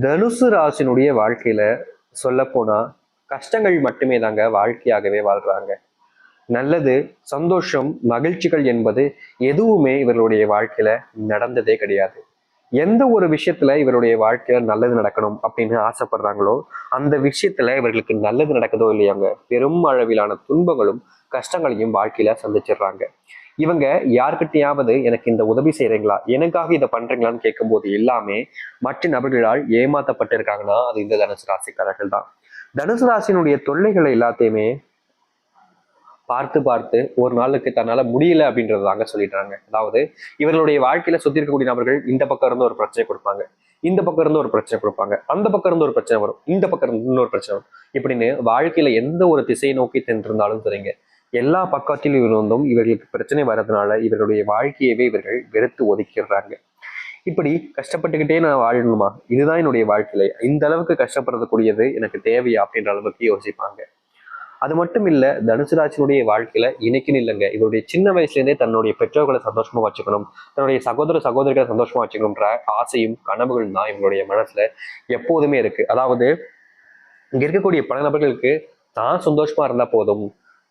தனுசு ராசினுடைய வாழ்க்கையில சொல்லப்போனா கஷ்டங்கள் மட்டுமே தாங்க வாழ்க்கையாகவே வாழ்றாங்க. நல்லது சந்தோஷம் மகிழ்ச்சிகள் என்பது எதுவுமே இவர்களுடைய வாழ்க்கையில நடந்ததே கிடையாது. எந்த ஒரு விஷயத்துல இவருடைய வாழ்க்கையில நல்லது நடக்கணும் அப்படின்னு ஆசைப்படுறாங்களோ அந்த விஷயத்துல இவர்களுக்கு நல்லது நடக்குதோ இல்லையாங்க பெரும் அளவிலான துன்பங்களும் கஷ்டங்களையும் வாழ்க்கையில சந்திச்சிடுறாங்க. இவங்க யார்கிட்டயாவது எனக்கு இந்த உதவி செய்றீங்களா? எனக்காக இதை பண்றீங்களான்னு கேட்கும்போது எல்லாமே மற்ற நபர்களால் ஏமாற்றப்பட்டிருக்காங்கன்னா அது இந்த தனுசு ராசிக்காரர்கள் தான். தனுசு ராசினுடைய தொல்லைகளை எல்லாத்தையுமே பார்த்து பார்த்து ஒரு நாளுக்கு தன்னால முடியல அப்படின்றது தாங்க சொல்லிடுறாங்க அதாவது இவர்களுடைய வாழ்க்கையில சுத்தி இருக்கக்கூடிய நபர்கள் இந்த பக்கம் இருந்து ஒரு பிரச்சனை கொடுப்பாங்க. இந்த பக்கம் இருந்து ஒரு பிரச்சனை கொடுப்பாங்க. அந்த பக்கம் இருந்து ஒரு பிரச்சனை வரும். இந்த பக்கம் இருந்து இன்னொரு பிரச்சனை வரும். இப்படின்னு வாழ்க்கையில எந்த ஒரு திசையை நோக்கி சென்றிருந்தாலும் சரிங்க. எல்லா பக்கத்திலும் இருந்தும் இவர்களுக்கு பிரச்சனை வர்றதுனால இவர்களுடைய வாழ்க்கையவே இவர்கள் வெறுத்து ஒதுக்கிடுறாங்க. இப்படி கஷ்டப்பட்டுக்கிட்டே நான் வாழணுமா? இதுதான் என்னுடைய வாழ்க்கையில. இந்த அளவுக்கு கஷ்டப்படுறதுக்கூடியது எனக்கு தேவையா? அப்படின்ற அளவுக்கு யோசிப்பாங்க. அது மட்டும் இல்ல தனுசு ராசினுடைய வாழ்க்கையில இன்னைக்குன்னு இல்லைங்க. இவருடைய சின்ன வயசுல இருந்தே தன்னுடைய பெற்றோர்களை சந்தோஷமா வச்சுக்கணும் தன்னுடைய சகோதர சகோதரிகளை சந்தோஷமா வச்சுக்கணும்ன்ற ஆசையும் கனவுகளும் தான் இவங்களுடைய மனசுல எப்போதுமே இருக்கு. அதாவது இங்க இருக்கக்கூடிய பல நபர்களுக்கு தான் சந்தோஷமா இருந்தா போதும்.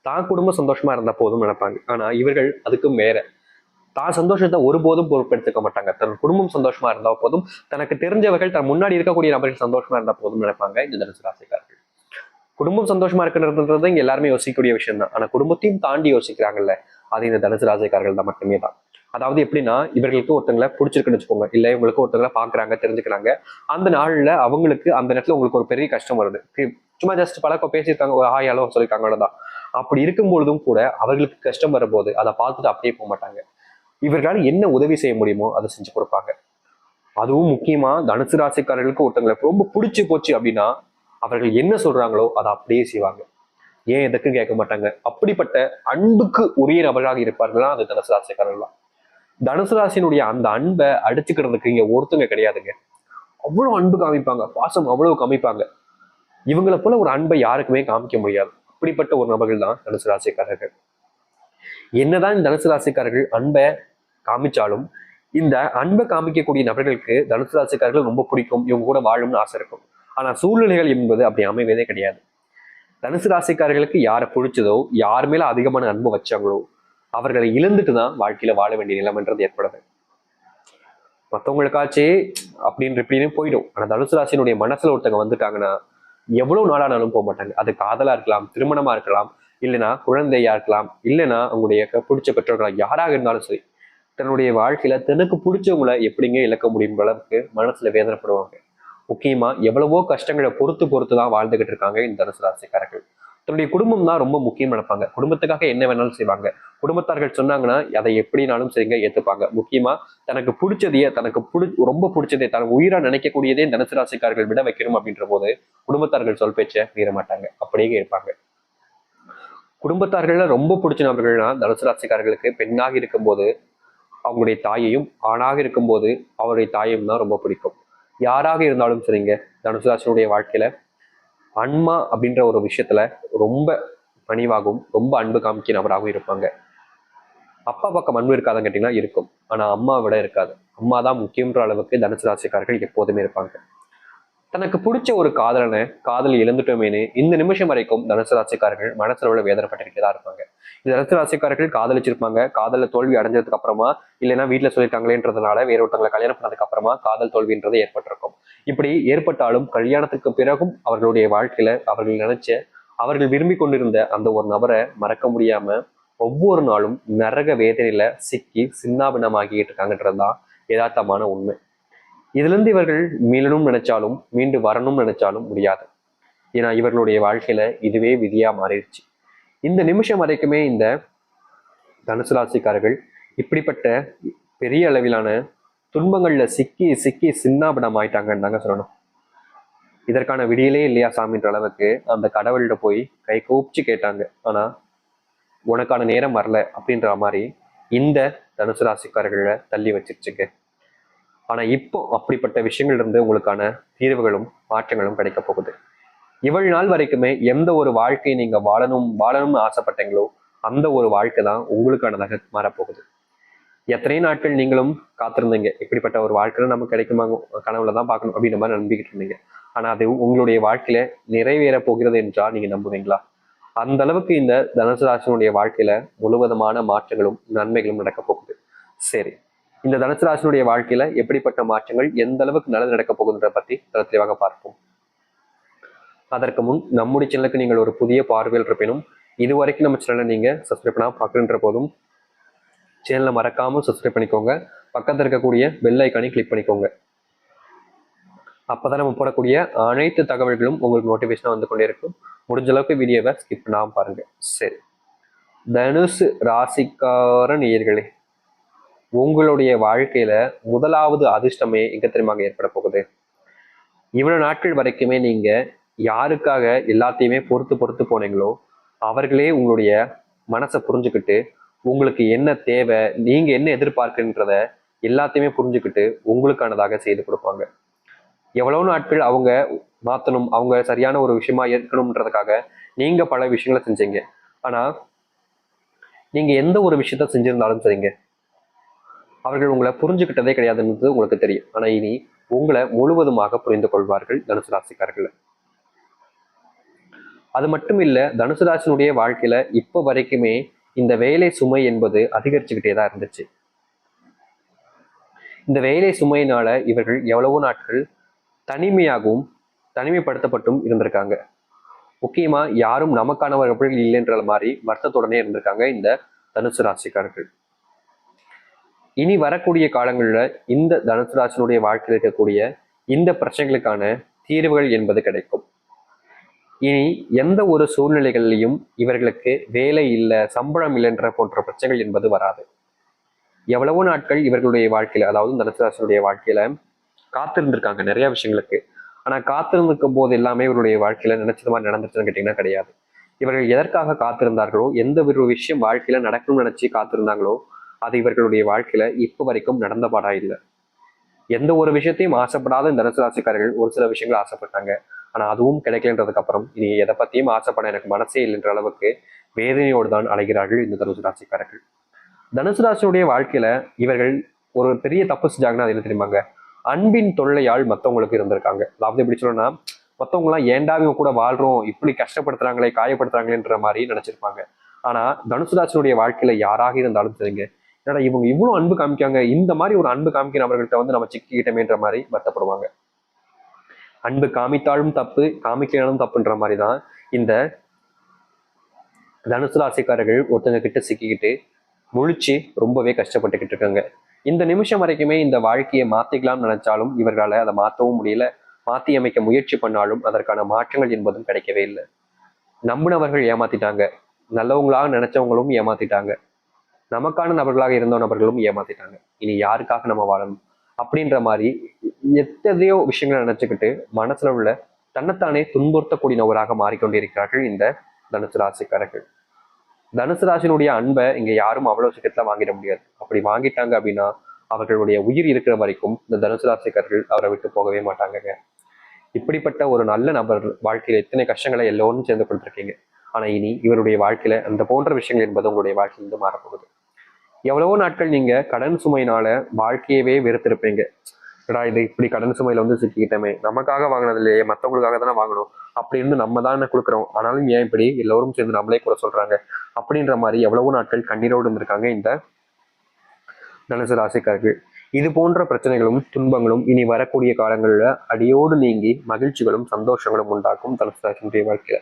தான் குடும்பம் சந்தோஷமா இருந்தா போதும் நினைப்பாங்க. ஆனா இவர்கள் அதுக்கும் வேற தான் சந்தோஷத்தை ஒருபோதும் பொருட்படுத்திக்க மாட்டாங்க. தன் குடும்பம் சந்தோஷமா இருந்தா போதும். தனக்கு தெரிஞ்சவர்கள் தன் முன்னாடி இருக்கக்கூடிய நபர்கள் சந்தோஷமா இருந்தா போதும் நினைப்பாங்க இந்த தனுசு ராசிக்காரர்கள் குடும்பம் சந்தோஷமா இருக்கிறதுன்றது இங்க எல்லாருமே யோசிக்கக்கூடிய விஷயம் தான் ஆனா குடும்பத்தையும் தாண்டி யோசிக்கிறாங்கல்ல அது இந்த தனுசு ராசிக்காரர்கள் தான் மட்டுமே தான். அதாவது எப்படின்னா இவர்களுக்கு ஒருத்தங்களை பிடிச்சிருக்குன்னு வச்சுக்கோங்க. இல்ல இவங்களுக்கு ஒருத்தங்களை பாக்குறாங்க தெரிஞ்சுக்கிறாங்க. அந்த நாள்ல அவங்களுக்கு அந்த நேரத்துல உங்களுக்கு ஒரு பெரிய கஷ்டம் வருது. சும்மா ஜஸ்ட் பழக்கம் பேசியிருக்காங்க ஒரு ஹாய் ஹலோ சொல்லியிருக்காங்க அவ்வளோதான் அப்படி இருக்கும் பொழுதும் கூட அவர்களுக்கு கஷ்டம் வரும்போது அதை பார்த்துட்டு அப்படியே போக மாட்டாங்க. இவர்களால் என்ன உதவி செய்ய முடியுமோ அதை செஞ்சு கொடுப்பாங்க. அதுவும் முக்கியமா தனுசு ராசிக்காரர்களுக்கு ஒருத்தங்களை ரொம்ப பிடிச்சி போச்சு அப்படின்னா அவர்கள் என்ன சொல்றாங்களோ அதை அப்படியே செய்வாங்க. ஏன் எதுக்கும் கேட்க மாட்டாங்க. அப்படிப்பட்ட அன்புக்கு உரிய நபர்களாக இருப்பார்களா அது தனுசு ராசிக்காரர்கள் தனுசு ராசியினுடைய அந்த அன்பை அடிச்சுக்கிறதுக்கு இங்க ஒருத்தங்க கிடையாதுங்க. அவ்வளவு அன்பு காமிப்பாங்க பாசம் அவ்வளவு காமிப்பாங்க. இவங்களை போல ஒரு அன்பை யாருக்குமே காமிக்க முடியாது. அப்படிப்பட்ட ஒரு நபர்கள் தான் தனுசு ராசிக்காரர்கள். என்னதான் இந்த தனுசு ராசிக்காரர்கள் அன்பை காமிச்சாலும் இந்த அன்பை காமிக்கக்கூடிய நபர்களுக்கு தனுசு ராசிக்காரர்கள் ரொம்ப பிடிக்கும் இவங்க கூட வாழும்னு ஆசை இருக்கும். ஆனா சூழ்நிலைகள் என்பது அப்படி அமைவதே கிடையாது. தனுசு ராசிக்காரர்களுக்கு யாரை பிடிச்சதோ யார் மேல அதிகமான அன்பு வச்சாங்களோ அவர்களை இழந்துட்டு தான் வாழ்க்கையில வாழ வேண்டிய நிலைமன்றது ஏற்படுது. மற்றவங்களுக்காச்சே அப்படின்னு இப்படின்னு போயிடும். ஆனா தனுசு ராசினுடைய மனசுல ஒருத்தவங்க வந்துட்டாங்கன்னா எவ்வளவு நாளானாலும் போக மாட்டாங்க. அது காதலா இருக்கலாம் திருமணமா இருக்கலாம் இல்லைன்னா குழந்தையா இருக்கலாம் இல்லைன்னா அவங்களுடைய பிடிச்ச பெற்றோர்களா யாராக இருந்தாலும் சரி தன்னுடைய வாழ்க்கையில தனக்கு பிடிச்சவங்கள எப்படிங்க இழக்க முடியும் அளவுக்கு மனசுல வேதனைப்படுவாங்க. முக்கியமா எவ்வளவோ கஷ்டங்களை பொறுத்து பொறுத்து தான் வாழ்ந்துகிட்டு இருக்காங்க இந்த தனுசு ராசிக்காரர்கள். தன்னுடைய குடும்பம் தான் ரொம்ப முக்கியம் நினைப்பாங்க. குடும்பத்துக்காக என்ன வேணாலும் செய்வாங்க. குடும்பத்தார்கள் சொன்னாங்கன்னா அதை எப்படினாலும் சரிங்க ஏத்துப்பாங்க. முக்கியமா தனக்கு பிடிச்சதையே தனக்கு பிடி ரொம்ப பிடிச்சதே தனக்கு உயிரா நினைக்கக்கூடியதே தனுசு ராசிக்காரர்கள் விட வைக்கணும் அப்படின்ற போது குடும்பத்தார்கள் சொல் பேச்சை மீற மாட்டாங்க. அப்படியே இருப்பாங்க. குடும்பத்தார்கள்ல ரொம்ப பிடிச்ச நபர்கள்னா தனுசு ராசிக்காரர்களுக்கு பெண்ணாக இருக்கும்போது அவங்களுடைய தாயையும் ஆணாக இருக்கும்போது அவருடைய தாயையும் தான் ரொம்ப பிடிக்கும். யாராக இருந்தாலும் சரிங்க தனுசு ராசினுடைய வாழ்க்கையில அன்மா அப்படின்ற ஒரு விஷயத்துல ரொம்ப பணிவாகவும் ரொம்ப அன்பு காமிக்க நபராகவும் இருப்பாங்க. அப்பா பக்கம் அன்பு இருக்காதுன்னு கேட்டீங்கன்னா இருக்கும். ஆனா அம்மா விட இருக்காது. அம்மா தான் முக்கியன்ற அளவுக்கு தனுசு ராசிக்காரர்கள் எப்போதுமே இருப்பாங்க. தனக்கு பிடிச்ச ஒரு காதலனை காதலி இழந்துட்டோமேனு இந்த நிமிஷம் வரைக்கும் தனுசு ராசிக்காரர்கள் மனசுல உள்ள தான் இருப்பாங்க. இந்த தனுசு ராசிக்காரர்கள் காதலிச்சிருப்பாங்க. காதல தோல்வி அடைஞ்சதுக்கு அப்புறமா இல்லைன்னா வீட்டுல சொல்லியிருக்காங்களேன்றதுனால வேற ஒருத்தவங்களை கல்யாணம் பண்ணதுக்கு அப்புறமா காதல் தோல்வின்றது ஏற்பட்டிருக்கும். இப்படி ஏற்பட்டாலும் கல்யாணத்துக்கு பிறகும் அவர்களுடைய வாழ்க்கையில அவர்கள் நினைச்ச அவர்கள் விரும்பி கொண்டிருந்த அந்த ஒரு நபரை மறக்க முடியாம ஒவ்வொரு நாளும் நரக வேதனையில சிக்கி சின்னாபின்னமாகிட்டு இருக்காங்கன்றதுதான் யதார்த்தமான உண்மை. இதுலருந்து இவர்கள் மீளணும் நினைச்சாலும் மீண்டு வரணும்னு நினைச்சாலும் முடியாது. ஏன்னா இவர்களுடைய வாழ்க்கையில இதுவே விதியா மாறிடுச்சு. இந்த நிமிஷம் வரைக்குமே இந்த தனுசு ராசிக்காரர்கள் இப்படிப்பட்ட பெரிய அளவிலான துன்பங்கள்ல சிக்கி சிக்கி சின்னாபிடம் ஆயிட்டாங்கன்னு தாங்க சொல்லணும். இதற்கான விடியலே இல்லையா சாமின்ற அளவுக்கு அந்த கடவுள்கிட்ட போய் கை கூப்பிச்சு கேட்டாங்க. ஆனா உனக்கான நேரம் வரல அப்படின்ற மாதிரி இந்த தனுசு ராசிக்காரர்களை தள்ளி வச்சிருச்சுங்க. ஆனா இப்போ அப்படிப்பட்ட விஷயங்கள் இருந்து உங்களுக்கான தீர்வுகளும் மாற்றங்களும் கிடைக்க போகுது. இவள் நாள் வரைக்குமே எந்த ஒரு வாழ்க்கையை நீங்க வாழணும் வாழணும்னு ஆசைப்பட்டீங்களோ அந்த ஒரு வாழ்க்கை தான் உங்களுக்கானதாக மாறப்போகுது. எத்தனை நாட்கள் நீங்களும் காத்திருந்தீங்க? இப்படிப்பட்ட ஒரு வாழ்க்கையில நமக்கு கிடைக்குமா? கனவுல தான் பார்க்கணும் அப்படின்ற மாதிரி நம்பிக்கிட்டு இருந்தீங்க. ஆனா அது உங்களுடைய வாழ்க்கையில நிறைவேற போகிறது என்றால் நீங்க நம்புவீங்களா? அந்த அளவுக்கு இந்த தனுசு ராசினுடைய வாழ்க்கையில முழுவதமான மாற்றங்களும் நன்மைகளும் நடக்க போகுது. சரி. இந்த தனுசு ராசினுடைய வாழ்க்கையில எப்படிப்பட்ட மாற்றங்கள் எந்த அளவுக்கு நல்லது நடக்க போகுதுன்ற பத்தி நல்ல தெளிவாக பார்ப்போம். அதற்கு முன் நம்முடைய சேனலுக்கு நீங்கள் ஒரு புதிய பார்வையில் இருப்பினும் இது வரைக்கும் நம்ம சேனலை நீங்க சப்ஸ்கிரைப் பண்ணாம பார்க்குன்ற போதும் சேனலை மறக்காம சப்ஸ்கிரைப் பண்ணிக்கோங்க. பக்கத்தில் இருக்கக்கூடிய பெல் ஐக்கானை கிளிக் பண்ணிக்கோங்க. அப்போதான் நம்ம போடக்கூடிய அனைத்து தகவல்களும் உங்களுக்கு நோட்டிஃபிகேஷனாக வந்து கொண்டே இருக்கும். முடிஞ்ச அளவுக்கு வீடியோவை ஸ்கிப் பண்ணாமல் பாருங்கள் சரி. தனுசு ராசிக்கார நேயர்களே உங்களுடைய வாழ்க்கையில முதலாவது அதிர்ஷ்டமே எங்க தெரியுமாங்க ஏற்பட போகுது? இவ்வளவு நாட்கள் வரைக்குமே நீங்க யாருக்காக எல்லாத்தையுமே பொறுத்து பொறுத்து போனீங்களோ அவர்களே உங்களுடைய மனசை புரிஞ்சுக்கிட்டு உங்களுக்கு என்ன தேவை நீங்க என்ன எதிர்பார்க்குன்றத எல்லாத்தையுமே புரிஞ்சுக்கிட்டு உங்களுக்கானதாக செய்து கொடுப்பாங்க. எவ்வளவு நாட்கள் அவங்க மாத்தணும் அவங்க சரியான ஒரு விஷயமா இருக்கணும்ன்றதுக்காக நீங்க பல விஷயங்களை செஞ்சீங்க. ஆனா நீங்க எந்த ஒரு விஷயத்த செஞ்சிருந்தாலும் சரிங்க. அவர்கள் உங்களை புரிஞ்சுக்கிட்டதே கிடையாதுன்றது உங்களுக்கு தெரியும். ஆனால் இனி உங்களை முழுவதுமாக புரிந்து கொள்வார்கள் தனுசு ராசிக்காரர்கள். அது மட்டும் இல்ல தனுசு ராசினுடைய வாழ்க்கையில இப்ப வரைக்குமே இந்த வேலை சுமை என்பது அதிகரிச்சுக்கிட்டே தான் இருந்துச்சு. இந்த வேலை சுமையினால இவர்கள் எவ்வளவோ நாட்கள் தனிமையாகவும் தனிமைப்படுத்தப்பட்டும் இருந்திருக்காங்க. முக்கியமா யாரும் நமக்கானவர்கள் இல்லைன்ற மாதிரி வருத்தத்துடனே இருந்திருக்காங்க இந்த தனுசு ராசிக்காரர்கள். இனி வரக்கூடிய காலங்களில் இந்த தனுசு ராசினுடைய வாழ்க்கையில் இருக்கக்கூடிய இந்த பிரச்சனைகளுக்கான தீர்வுகள் என்பது கிடைக்கும். இனி எந்த ஒரு சூழ்நிலைகளிலையும் இவர்களுக்கு வேலை இல்லை சம்பளம் இல்லைன்ற போன்ற பிரச்சனைகள் என்பது வராது. எவ்வளவோ நாட்கள் இவர்களுடைய வாழ்க்கையில அதாவது தனுசு ராசினுடைய வாழ்க்கையில காத்திருந்திருக்காங்க நிறைய விஷயங்களுக்கு. ஆனா காத்திருந்திருக்கும் போது எல்லாமே இவருடைய வாழ்க்கையில நினைச்சது மாதிரி நடந்துச்சுன்னு கேட்டீங்கன்னா கிடையாது. இவர்கள் எதற்காக காத்திருந்தார்களோ எந்த ஒரு விஷயம் வாழ்க்கையில நடக்கணும்னு நினைச்சு காத்திருந்தாங்களோ அது இவர்களுடைய வாழ்க்கையில இப்போ வரைக்கும் நடந்த பாடா இல்லை. எந்த ஒரு விஷயத்தையும் ஆசைப்படாத இந்த தனுசு ராசிக்காரர்கள் ஒரு சில விஷயங்கள் ஆசைப்பட்டாங்க. ஆனா அதுவும் கிடைக்கலன்றதுக்கு அப்புறம் இனி எதை பத்தியும் ஆசைப்பட எனக்கு மனசே இல்லைன்ற அளவுக்கு வேதனையோடு தான் அலைகிறார்கள் இந்த தனுசு ராசிக்காரர்கள். தனுசு ராசியுடைய வாழ்க்கையில இவர்கள் ஒரு பெரிய தப்பு செஞ்சாங்கன்னா அது என்ன தெரியுமாங்க அன்பின் தொல்லையால் மத்தவங்களுக்கு இருந்திருக்காங்க. அதாவது எப்படி சொல்லணும்னா மத்தவங்க எல்லாம் ஏன்டா இவங்க கூட வாழ்றோம் இப்படி கஷ்டப்படுத்துறாங்களே காயப்படுத்துறாங்களேன்ற மாதிரி நினைச்சிருப்பாங்க. ஆனா தனுசு ராசியுடைய வாழ்க்கையில யாராக இருந்தாலும் சரிங்க ஏன்னா இவங்க இவ்வளவு அன்பு காமிக்காங்க இந்த மாதிரி ஒரு அன்பு காமிக்கிற அவர்கள்ட்ட வந்து நம்ம சிக்கிக்கிட்டமேன்ற மாதிரி வருத்தப்படுவாங்க. அன்பு காமித்தாலும் தப்பு காமிக்கலும் தப்புன்ற மாதிரி தான் இந்த தனுசு ராசிக்காரர்கள் ஒருத்தங்க கிட்ட சிக்கிக்கிட்டு முழிச்சு ரொம்பவே கஷ்டப்பட்டுக்கிட்டு இருக்காங்க. இந்த நிமிஷம் வரைக்குமே இந்த வாழ்க்கையை மாத்திக்கலாம்னு நினைச்சாலும் இவர்களால அதை மாற்றவும் முடியல. மாத்தி அமைக்க முயற்சி பண்ணாலும் அதற்கான மாற்றங்கள் என்பதும் கிடைக்கவே இல்லை. நம்பினவர்கள் ஏமாத்திட்டாங்க. நல்லவங்களாக நினைச்சவங்களும் ஏமாத்திட்டாங்க. நமக்கான நபர்களாக இருந்த நபர்களும் ஏமாத்திட்டாங்க. இனி யாருக்காக நம்ம வாழணும்? அப்படின்ற மாதிரி எத்தனையோ விஷயங்களை நினச்சிக்கிட்டு மனசுல உள்ள தன்னைத்தானே துன்புறுத்தக்கூடிய நபராக மாறிக்கொண்டிருக்கிறார்கள் இந்த தனுசு ராசிக்காரர்கள். தனுசு ராசினுடைய அன்பை இங்க யாரும் அவ்வளவு சீக்கிரத்துல வாங்கிட முடியாது. அப்படி வாங்கிட்டாங்க அப்படின்னா அவர்களுடைய உயிர் இருக்கிற வரைக்கும் இந்த தனுசு ராசிக்காரர்கள் அவரை விட்டு போகவே மாட்டாங்கங்க. இப்படிப்பட்ட ஒரு நல்ல நபர் வாழ்க்கையில எத்தனை கஷ்டங்களை எல்லோரும் சேர்ந்து கொடுத்துருக்கீங்க. ஆனா இனி இவருடைய வாழ்க்கையில அந்த போன்ற விஷயங்கள் என்பது உங்களுடைய வாழ்க்கையிலிருந்து மாறப்போகுது. எவ்வளவோ நாட்கள் நீங்க கடன் சுமையினால வாழ்க்கையவே வெறுத்திருப்பீங்க. எடா இது இப்படி கடன் சுமையில வந்து சிக்கிக்கிட்டமே நமக்காக வாங்கினது இல்லையே மற்றவங்களுக்காக தானே வாங்கணும்? அப்படின்னு நம்ம தான் கொடுக்குறோம். ஆனாலும் ஏன் இப்படி? எல்லோரும் சேர்ந்து நம்மளே கூட சொல்றாங்க. அப்படின்ற மாதிரி எவ்வளவோ நாட்கள் கண்ணீரோடு இருந்திருக்காங்க இந்த தனுசு ராசிக்காரர்கள். இது போன்ற பிரச்சனைகளும் துன்பங்களும் இனி வரக்கூடிய காலங்களில் அடியோடு நீங்கி மகிழ்ச்சிகளும் சந்தோஷங்களும் உண்டாக்கும் தனுசு ராசினுடைய வாழ்க்கையில.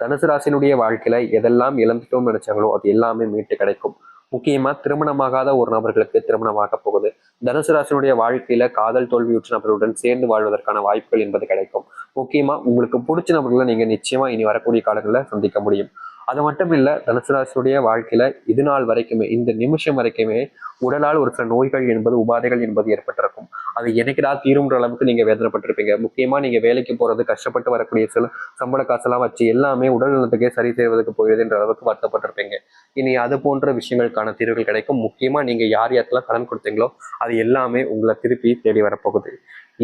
தனுசு ராசினுடைய வாழ்க்கையில எதெல்லாம் இழந்துட்டோம்னு நினைச்சாங்களோ அது எல்லாமே மீட்டு கிடைக்கும். முக்கியமா திருமணமாகாத ஒரு நபர்களுக்கு திருமணமாக போகுது. தனுசு ராசினுடைய வாழ்க்கையில காதல் தோல்வியுற்ற நபர்களுடன் சேர்ந்து வாழ்வதற்கான வாய்ப்புகள் என்பது கிடைக்கும். முக்கியமா உங்களுக்கு பிடிச்ச நபர்களை நீங்க நிச்சயமா இனி வரக்கூடிய காலங்களில் சந்திக்க முடியும். அது மட்டும் இல்லை தனுசு ராசியுடைய வாழ்க்கையில இது நாள் வரைக்குமே இந்த நிமிஷம் வரைக்குமே உடலால் ஒரு சில நோய்கள் என்பது உபாதைகள் என்பது ஏற்பட்டிருக்கும். அது என்னைக்குடா தீரும்ன்ற அளவுக்கு நீங்க வேதனைப்பட்டிருப்பீங்க. முக்கியமா நீங்க வேலைக்கு போறது கஷ்டப்பட்டு வரக்கூடிய சில சம்பள காசெல்லாம் வச்சு எல்லாமே உடல் நலத்துக்கே சரி செய்வதற்கு போகுதுன்ற அளவுக்கு வருத்தப்பட்டிருப்பீங்க. இனி அது போன்ற விஷயங்களுக்கான தீர்வுகள் கிடைக்கும். முக்கியமா நீங்க யார் யாருக்கெல்லாம் கடன் கொடுத்தீங்களோ அது எல்லாமே உங்களை திருப்பி தேடி வரப்போகுது.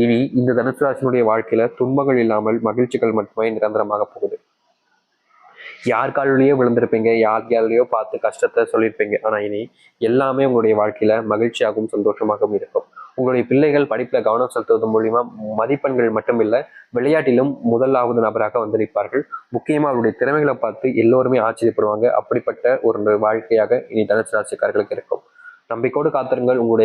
இனி இந்த தனுசு ராசினுடைய வாழ்க்கையில துன்பங்கள் இல்லாமல் மகிழ்ச்சிகள் மட்டுமே நிரந்தரமாக போகுது. யார் காலிலேயோ விழுந்திருப்பீங்க யார் காலிலேயோ பார்த்து கஷ்டத்தை சொல்லியிருப்பீங்க. ஆனா இனி எல்லாமே உங்களுடைய வாழ்க்கையில மகிழ்ச்சியாகவும் சந்தோஷமாகவும் இருக்கும். உங்களுடைய பிள்ளைகள் படிப்புல கவனம் செலுத்துவது மூலியமா மதிப்பெண்கள் மட்டுமில்லை விளையாட்டிலும் முதலாவது நபராக வந்து நிற்பார்கள். முக்கியமா அவருடைய திறமைகளை பார்த்து எல்லோருமே ஆச்சரியப்படுவாங்க. அப்படிப்பட்ட ஒரு வாழ்க்கையாக இனி தனுசு ராசிக்காரர்களுக்கு இருக்கும். நம்பிக்கோடு காத்திருங்கள். உங்களுடைய